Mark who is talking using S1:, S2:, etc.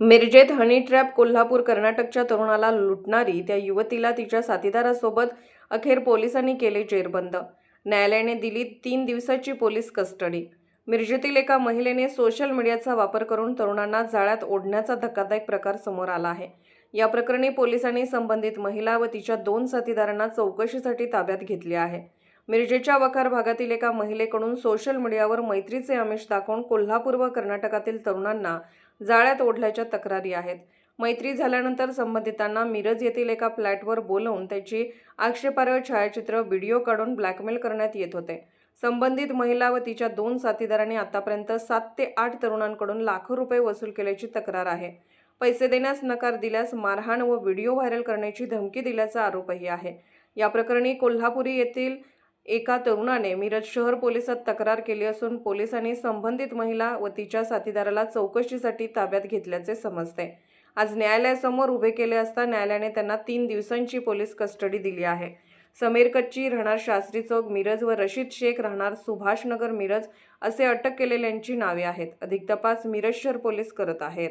S1: मिरजेत honey trap Kolhapur कर्नाटकच्या तरुणाला लुटणारी त्या युवतीला तिच्या साथीदारासोबत अखेर पोलिसांनी केले जेरबंद. न्यायालयाने दिली तीन दिवसाची पोलीस कस्टडी. मिरजेतील एका महिलेने सोशल मीडियाचा वापर करून तरुणांना जाळ्यात ओढण्याचा धक्कादायक प्रकार समोर आला आहे. या प्रकरणी पोलिसांनी संबंधित महिला व तिच्या दोन साथीदारांना चौकशीसाठी ताब्यात घेतले आहे. मिरजेच्या वखार भागातील एका महिलेकडून सोशल मीडियावर मैत्रीचे आमिष दाखवून कोल्हापूर व कर्नाटकातील तरुणांना जाळ्यात ओढल्याच्या तक्रारी आहेत. मैत्री झाल्यानंतर संबंधितांना मिरज येथील एका फ्लॅटवर बोलवून त्याची आक्षेपार्ह छायाचित्र व्हिडिओ काढून ब्लॅकमेल करण्यात येत होते. संबंधित महिला व तिच्या दोन साथीदारांनी आतापर्यंत सात ते आठ तरुणांकडून लाखो रुपये वसूल केल्याची तक्रार आहे. पैसे देण्यास नकार दिल्यास मारहाण व व्हिडिओ व्हायरल करण्याची धमकी दिल्याचा आरोपही आहे. या प्रकरणी कोल्हापुरी येथील एका तरुणाने मिरज शहर पोलिसात तक्रार केली असून पोलिसांनी संबंधित महिला व तिच्या साथीदाराला चौकशीसाठी ताब्यात घेतल्याचे समजते. आज न्यायालयासमोर उभे केले असता न्यायालयाने त्यांना तीन दिवसांची पोलीस कस्टडी दिली आहे. समीर कच्ची राहणार शास्त्री चौक मिरज व रशीद शेख राहणार सुभाषनगर मिरज असे अटक केलेल्यांची नावे आहेत. अधिक तपास मिरज शहर पोलीस करत आहेत.